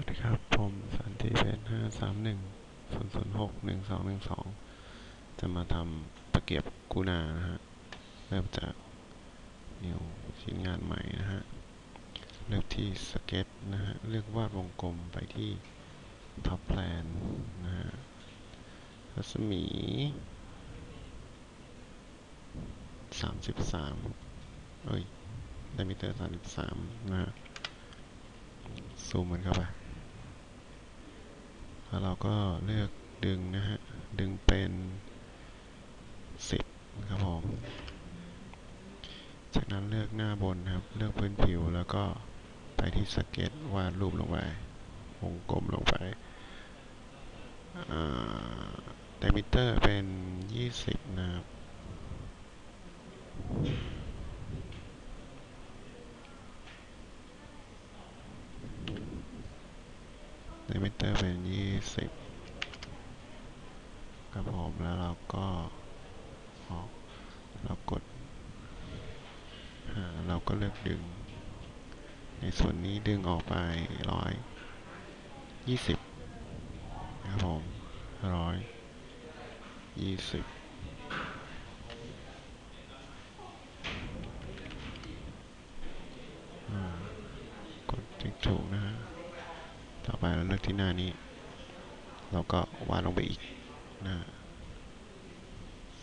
วัสดีครับ ผมสันติเพชรห้าสามหนึ่งศูนย์ศูนย์หกหนึ่งสองหนึ่งสองจะมาทำตะเกียบกูนานะฮะ เริ่มจากนิวชิ้นงานใหม่นะฮะ เลือกที่สเก็ตนะฮะ เลือกวาดวงกลมไปที่ท็อปแ l นนะฮะรัศมีสามสิบสามเอ้ยไดมิเตอร์สามสิบสามนะฮะซูมมันเข้าไป แล้วเราก็เลือกดึงนะฮะ ดึงเป็นสิบนะครับผม จากนั้นเลือกหน้าบนนะครับ เลือกพื้นผิวแล้วก็ไปที่สเก็ตวาดรูปลงไป วงกลมลงไปไดมิเตอร์เป็น 20 นะครับ ในมิเตอร์เป็น20ครับผมแล้วเราก็ออกเรากดเราก็เลือกดึง ในส่วนนี้ดึงออกไปร้อยยี่สิบครับผมร้อยยี่สิบกดติ๊กถูกนะฮะ ต่อ ไปเราเลือกที่หน้านี้ เราก็วาดลงไปอีกนะ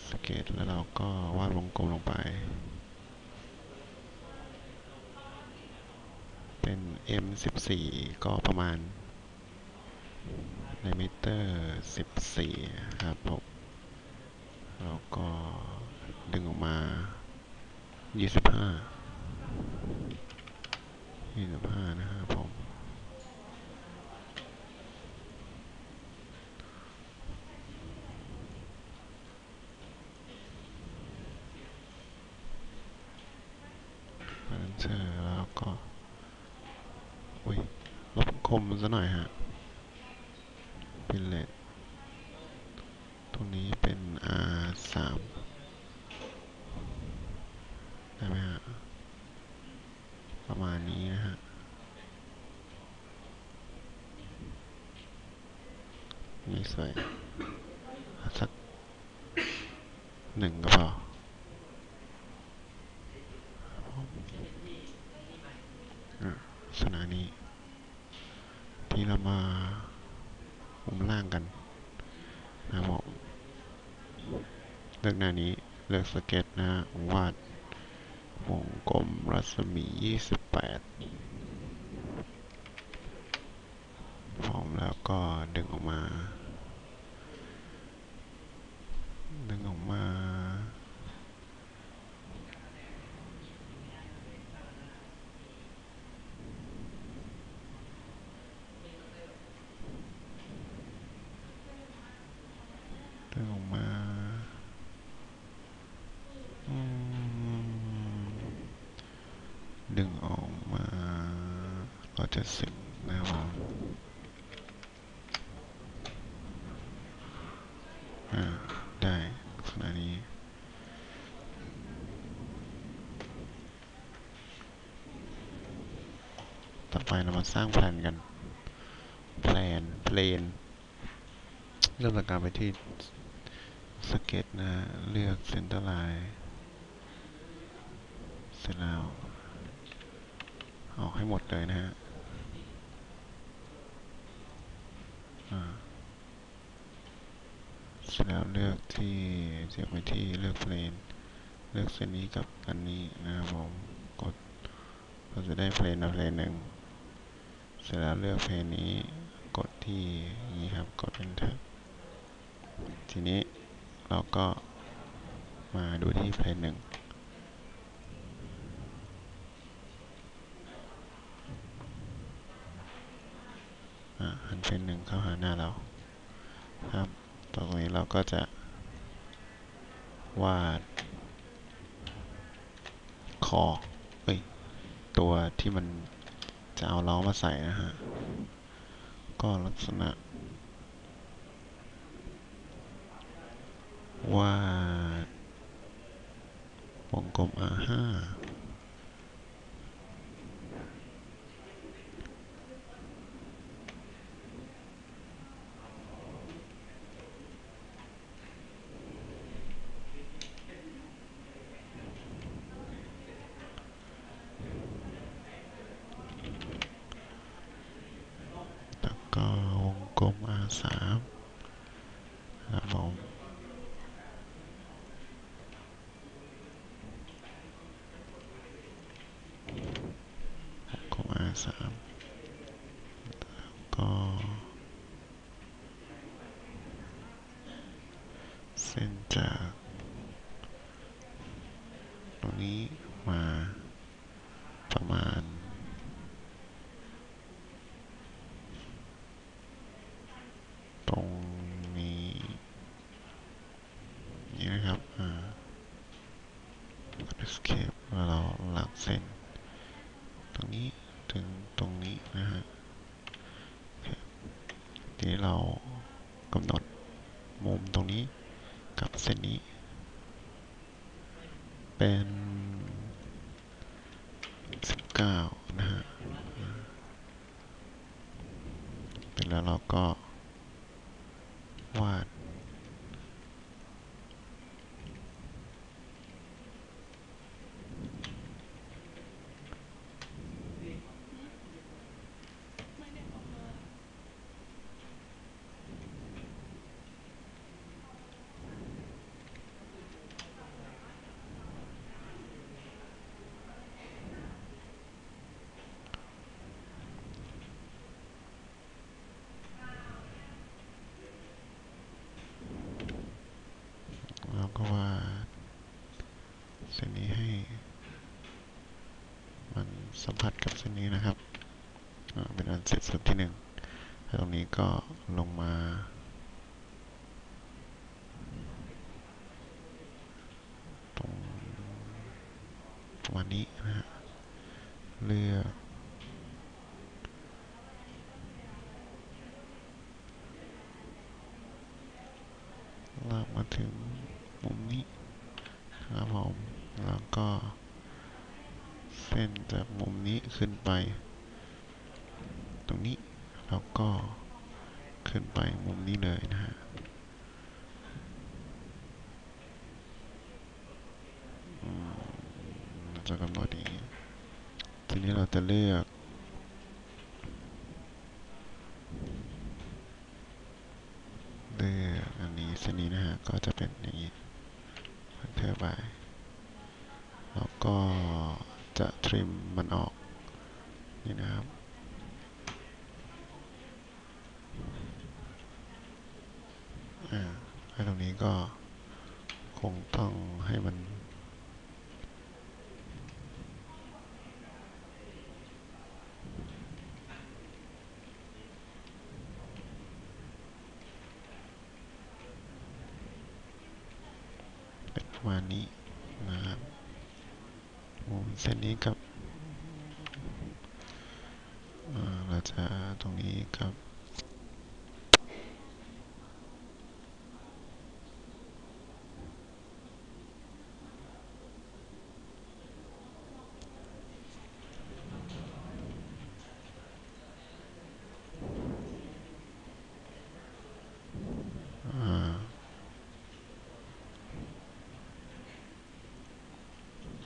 สเกตแล้วเราก็วาดวงกลมลงไป เป็น M14 ก็ประมาณในมิเตอร์ 14 ครับผมเราก็ดึงออกมา 25 25 นะครับผม เจอแล้วก็อุ้ยลบคมซะหน่อยฮะเป็นเลดตรงนี้เป็น R สามได้ไหมฮะ ประมาณนี้นะฮะ นี่สวย สักหนึ่งก็พอ อะลักษณะนี้ นี่เรามามุมล่างกันนะผมเลือกหน้านี้เลือกสเก็ตนะฮะวาดวงกลมรัศมี 28 พร้อมแล้วก็ดึงออกมา ดึงออกมา ดึงออกมาอืม ดึงออกมาเราจะสิบนะครับผมได้ลักษณะนี้ต่อไปเรามาสร้างแผนกันแผนเพลนเริ่มจากการไปที่สเก็ตนะฮะเลือกเซนเตอร์ไลน์เสร็จแล้ว ออกให้หมดเลยนะฮะเสร็จแล้วเลือกที่เลือกไปที่เลือกเพลน เลือกเส้นนี้กับอันนี้นะครับผม กด เราจะได้เพลนมาเพลนหนึ่ง เสร็จแล้วเลือกเพลนนี้ กดที่นี้ครับ กด enter ทีนี้เราก็มาดูที่เพลนหนึ่งอะ หันเพลนหนึ่งเข้าหาหน้าเราครับตรงนี้เราก็จะ วาด คอเอ้ยตัวที่มันจะเอาล้อมาใส่นะฮะ ก็ลักษณะ วาด วงกลม R5 อ สามครับผมหกของ R สามก็เส้นจากตรงนี้มาประมาณ ตรงนี้ นี่นะครับอ่า escape เราหลักเส้น ตรงนี้ถึงตรงนี้นะฮะทีนี้เรากำหนดมุมตรงนี้กับเส้นนี้ เป็น 19 นะฮะเป็นแล้วเราก็วาด แล้วก็วาด เส้นนี้ให้ มันสัมผัสกับเส้นนี้นะครับเป็นอันเสร็จส่วนที่หนึ่งตรงนี้ก็ลงมาตรงประมาณนี้นะฮะเลือก ลากมาถึงมุมนี้ครับผม แล้วก็ เส้นจากมุมนี้ขึ้นไป ตรงนี้แล้วก็ขึ้นไปมุมนี้เลยนะฮะอืมเราจะกำหนดอย่างนี้ทีนี้เราจะเลือก เลือกอันนี้เส้นนี้นะฮะ ก็จะเป็นอย่างนี้พันเทอร์ไปแล้วก็ จะทริมมันออกนี่นะครับไอ้ตรงนี้ก็คงต้องให้มัน เป็นประมาณนี้นะครับ เส้นนี้กับเราจะตรงนี้กับ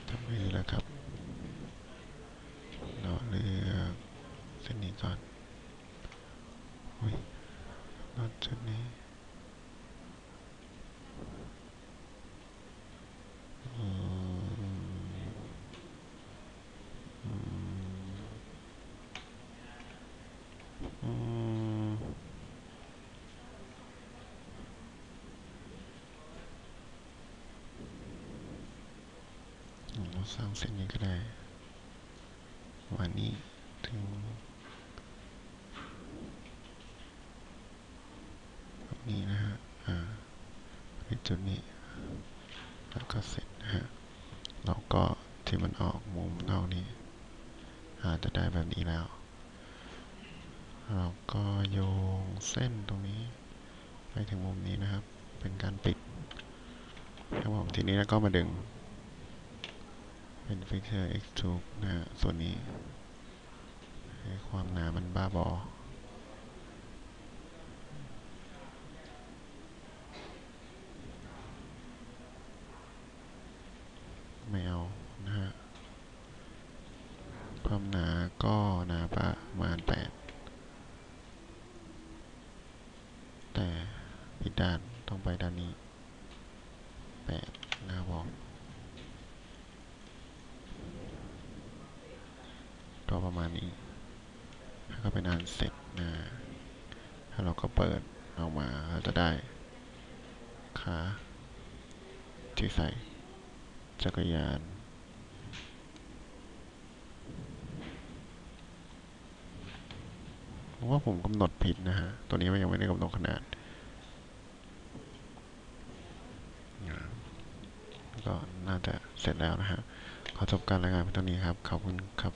ทำนี้แหละครับ เราเลือก เส้นนี้ก่อนอุ้ยนอตจุดนี้อืมอืมอืมเราสร้างเส้นนี้ก็ได้ วันนี้ถึงตรง นี้นะฮะอ่าในจุดนี้ แล้วก็เสร็จนะฮะเราก็ที่มันออกมุมเท่านี้อาจจะได้แบบนี้แล้ว เราก็โยงเส้นตรงนี้ ไปถึงมุมนี้นะครับ เป็นการปิดครับผมทีนี้แล้วก็มาดึง เป็น fixture extrude นะฮะส่วนนี้ให้ความหนามันบ้าบอ ไม่เอา นะฮะ ความหนาก็หนาประมาณแปด ด้าน ต้องไปด้านนี้แปดหน้าบอกก็ประมาณนี้ ถ้าก็เป็นอันเสร็จนะถ้าเราก็เปิดออกมาเราจะได้ขาที่ใส่ จักรยานผมว่าผมกำหนดผิดนะฮะ ตัวนี้มันยังไม่ได้กำหนดขนาดอ่าก็ น่าจะเสร็จแล้วนะฮะ ขอจบการรายงานเพียงเท่านี้ครับ ขอบคุณครับ